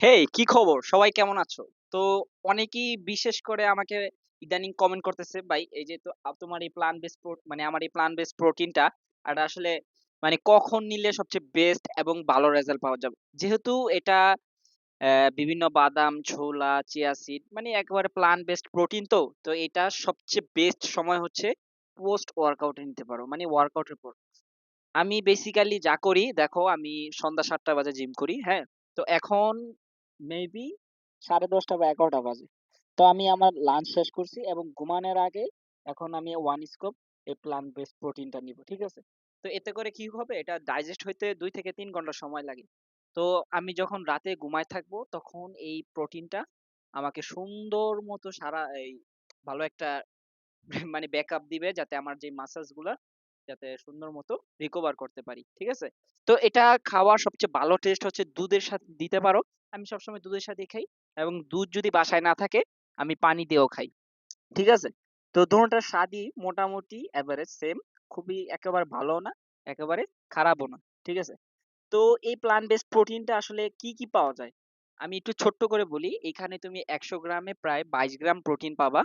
হেই কি খবর? সবাই কেমন আছো? তো অনেকেই বিশেষ করে আমাকে ইদানিং কমেন্ট করতেছে ভাই এই যে তো তোমার এই প্লান বেস মানে আমার এই প্লান বেস প্রোটিনটা এটা আসলে মানে কখন নিলে সবচেয়ে বেস্ট এবং ভালো রেজাল্ট পাওয়া যাবে? যেহেতু এটা আহ, বিভিন্ন বাদাম ছোলা চিয়া সিড মানে একেবারে প্লান বেসড প্রোটিন তো তো এটা সবচেয়ে বেস্ট সময় হচ্ছে পোস্ট ওয়ার্কআউটে নিতে পারো মানে ওয়ার্কআউটের পর। আমি বেসিক্যালি যা করি দেখো আমি সন্ধ্যা সাতটা বাজে জিম করি হ্যাঁ? তো এখন মেবি সাড়ে দশটা বা এগারোটা বাজে। তো আমি আমার লাঞ্চ শেষ করছি এবং ঘুমানোর আগে এখন আমি ওয়ান স্কোপ এই প্লান্ট বেসড প্রোটিনটা নিব, ঠিক আছে? তো এতে করে কি হবে? এটা ডাইজেস্ট হইতে দুই থেকে তিন ঘণ্টা সময় লাগে। তো আমি যখন রাতে ঘুমায় থাকব তখন এই প্রোটিনটা আমাকে সুন্দর মতো সারা এই ভালো একটা মানে ব্যাকআপ দিবে যাতে আমার যে মাসেলসগুলা যাতে সুন্দর মতো রিকভার করতে পারি, ঠিক আছে? তো এটা খাওয়ার সবচেয়ে ভালো টেস্ট হচ্ছে দুধের সাথে দিতে পারো। আমি সবসময় দুধের সাথে খাই এবং দুধ যদি বাসায় না থাকে, আমি পানি দিয়েও খাই, ঠিক আছে? তো দুটোটার স্বাদই মোটামুটি এভারেজ সেম খুবই একেবারে ভালো না, একেবারে খারাপও না, ঠিক আছে? তো এই প্লান্ট বেসড প্রোটিনটা আসলে কি কি পাওয়া যায়? আমি একটু ছোট্ট করে বলি, এখানে তুমি একশো গ্রামে প্রায় বাইশ গ্রাম প্রোটিন পাবা।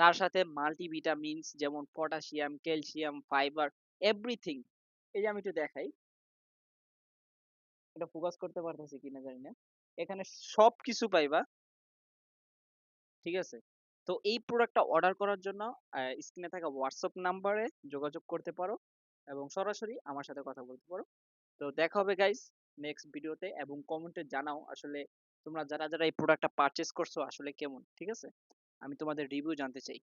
তার সাথে মাল্টিভিটামিনস যেমন পটাশিয়াম ক্যালসিয়াম ফাইবার এভরিথিং এই যে আমি একটু দেখাই। এটা ফোকাস করতে পারতেছি কিনা জানি না। এখানে সব কিছু পাইবা। ঠিক আছে? তো এই প্রোডাক্টটা অর্ডার করার জন্য স্ক্রিনে থাকা হোয়াটসঅ্যাপ নাম্বারে যোগাযোগ করতে পারো এবং সরাসরি আমার সাথে কথা বলতে পারো। তো দেখা হবে গাইস নেক্সট ভিডিওতে এবং কমেন্টে জানাও আসলে তোমরা যারা যারা এই প্রোডাক্টটা পারচেজ করছ আসলে কেমন। ঠিক আছে? আমি তোমাদের রিভিউ জানতে চাই।